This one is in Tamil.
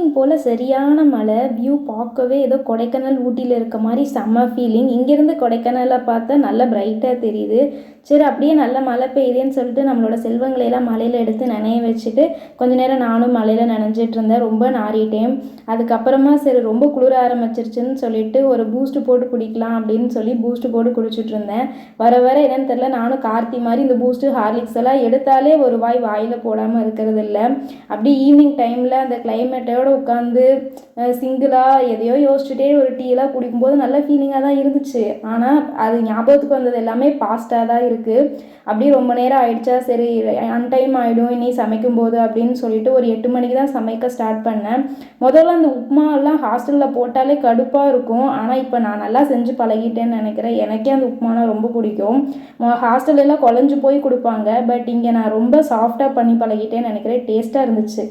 ஈவினிங் போல் சரியான மழை வியூ பார்க்கவே ஏதோ கொடைக்கானல் ஊட்டியில் இருக்க மாதிரி செம்ம ஃபீலிங் இங்கேருந்து கொடைக்கானலை பார்த்தா நல்லா பிரைட்டாக தெரியுது. சரி அப்படியே நல்ல மழை பெய்யுதேன்னு சொல்லிட்டு நம்மளோட செல்வங்களை எல்லாம் மழையில் எடுத்து நனைய வச்சுட்டு கொஞ்ச நேரம் நானும் மழையில் நனைஞ்சிட்டு இருந்தேன். ரொம்ப நாறிட்டேன். அதுக்கப்புறமா சரி ரொம்ப குளிர ஆரம்பிச்சிருச்சுன்னு சொல்லிட்டு ஒரு பூஸ்ட்டு போட்டு குடிக்கலாம் அப்படின்னு சொல்லி பூஸ்ட்டு போட்டு குடிச்சிட்டு இருந்தேன். வர வர என்னன்னு தெரில நானும் கார்த்தி மாதிரி இந்த பூஸ்ட்டு ஹார்லிக்ஸ் எல்லாம் எடுத்தாலே ஒரு வாய் வாயில் போடாமல் இருக்கிறது இல்லை. அப்படியே ஈவினிங் டைமில் அந்த கிளைமேட்டோடு உட்காந்து சிங்கிளாக எதையோ யோசிச்சுட்டே ஒரு டீயெல்லாம் குடிக்கும்போது நல்ல ஃபீலிங்காக தான் இருந்துச்சு. ஆனால் அது ஞாபகத்துக்கு வந்தது எல்லாமே பாஸ்ட்டாக தான் இருக்குது அப்படியே ரொம்ப நேரம் ஆயிடுச்சா? சரி அன்டைம் ஆகிடும் இனி சமைக்கும் போது அப்படின்னு சொல்லிட்டு ஒரு எட்டு மணிக்கு தான் சமைக்க ஸ்டார்ட் பண்ணேன். முதல்ல அந்த உப்புமாலாம் ஹாஸ்டலில் போட்டாலே கடுப்பாக இருக்கும். ஆனால் இப்போ நான் நல்லா செஞ்சு பழகிட்டேன்னு நினைக்கிறேன். எனக்கே அந்த உப்புமானா ரொம்ப பிடிக்கும். ஹாஸ்டல்லாம் குழஞ்சு போய் கொடுப்பாங்க. பட் இங்கே நான் ரொம்ப சாஃப்டாக பண்ணி பழகிட்டேன்னு நினைக்கிறேன். டேஸ்ட்டாக இருந்துச்சு.